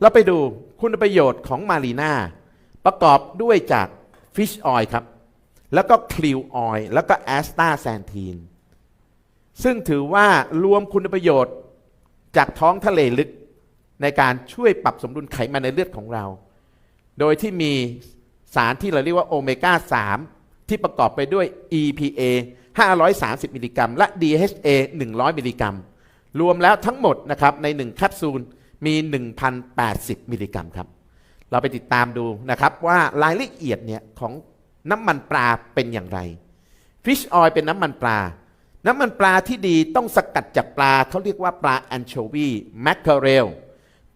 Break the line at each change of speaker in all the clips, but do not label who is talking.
เราไปดูคุณประโยชน์ของมารีนาประกอบด้วยจากฟิชออยล์ครับ แล้วก็คลิวออยล์แล้วก็แอสตาแซนทีน ซึ่งถือว่ารวมคุณประโยชน์จากท้องทะเลลึกในการช่วยปรับสมดุลไขมันในเลือดของเรา โดยที่มีสารที่เราเรียกว่าโอเมก้า 3 ที่ประกอบไปด้วย EPA 530 มิลลิกรัม และ DHA 100 มิลลิกรัม รวมแล้วทั้งหมดนะครับใน 1 แคปซูล มี 1,080 มิลลิกรัมครับ เราไปติดตามดูนะครับว่ารายละเอียดเนี่ยของน้ำมันปลาเป็นอย่างไรฟิชออยเป็นน้ำมันปลา น้ำมันปลาที่ดีต้องสกัดจากปลาเขาเรียกว่าปลาแอนโชวีแมคเคอเรล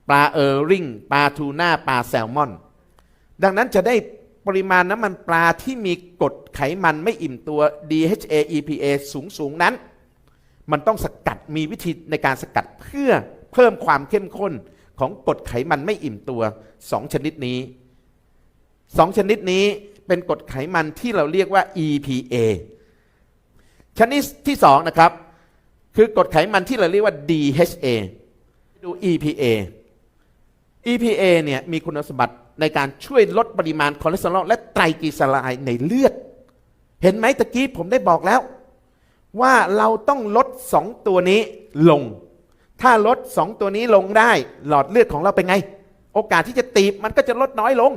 ปลาเออร์ริงปลาทูน่าปลาแซลมอน ดังนั้นจะได้ปริมาณน้ำมันปลาที่มีกรดไขมันไม่อิ่มตัว DHA EPA สูงสูงๆนั้น มันต้องสกัดมีวิธีในการสกัดเพื่อ เพิ่มความเข้มข้นของกรดไขมันไม่อิ่มตัว 2 ชนิดนี้ 2 ชนิดนี้เป็นกรดไขมันที่เราเรียกว่า EPA ชนิดที่ 2 นะครับ คือกรดไขมันที่เราเรียกว่า DHA ดู EPA EPA เนี่ยมีคุณสมบัติในการช่วยลดปริมาณคอเลสเตอรอลและไตรกลีเซอไรด์ในเลือด เห็นไหมตะกี้ผมได้บอกแล้ว ว่าเราต้องลดสองตัวนี้ลง ถ้าลดสองตัวนี้ลงได้ หลอดเลือดของเราเป็นไง โอกาสที่จะตีบมันก็จะลดน้อยลง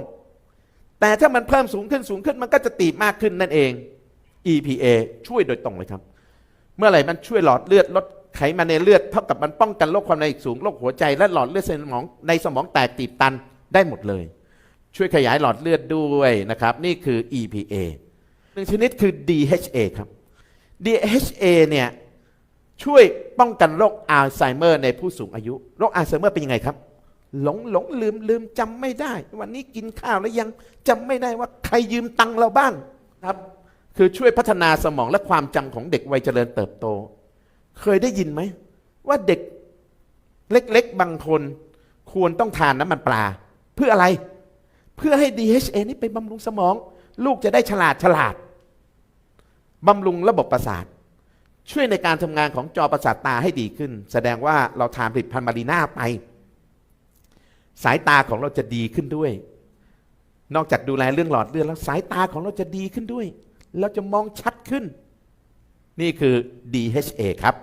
แต่ถ้ามันเพิ่มสูงขึ้นสูงขึ้นมันก็จะตีบมากขึ้นนั่นเอง EPA ช่วยโดยตรงเลยครับ เมื่อไหร่มันช่วยหลอดเลือดลดไขมันในเลือดเท่ากับมันป้องกันโรคความดันอีกสูงโรคหัวใจและหลอดเลือดในสมองในสมองแตกตีบตันได้หมดเลย ช่วยขยายหลอดเลือดด้วยนะครับ นี่คือ EPA หนึ่งชนิดคือ DHA ครับ DHA เนี่ย ช่วยป้องกันโรคอัลไซเมอร์ในผู้สูงอายุ โรคอัลไซเมอร์เป็นยังไงครับ หลงหลงลืมลืมจำไม่ได้ วันนี้กินข้าวแล้วยังจำไม่ได้ว่าใครยืมตังค์เราบ้างครับ คือช่วยพัฒนาสมองและความจำของเด็กวัยเจริญเติบโต เคยได้ยินไหม ว่าเด็กเล็กๆ บางคน ควรต้องทานน้ำมันปลา เพื่ออะไร เพื่อให้ DHA นี่ไปบำรุงสมอง ลูกจะได้ฉลาดฉลาดบำรุงระบบประสาท ช่วยในการทำงานของจอประสาทตาให้ดีขึ้น แสดงว่าเราทานผลิตภัณฑ์มารีน่าไป สายตาของเราจะดีขึ้นด้วย นอกจากดูแลเรื่องหลอดเลือดแล้วสายตาของเราจะดีขึ้นด้วย เราจะมองชัดขึ้น นี่คือ DHA ครับ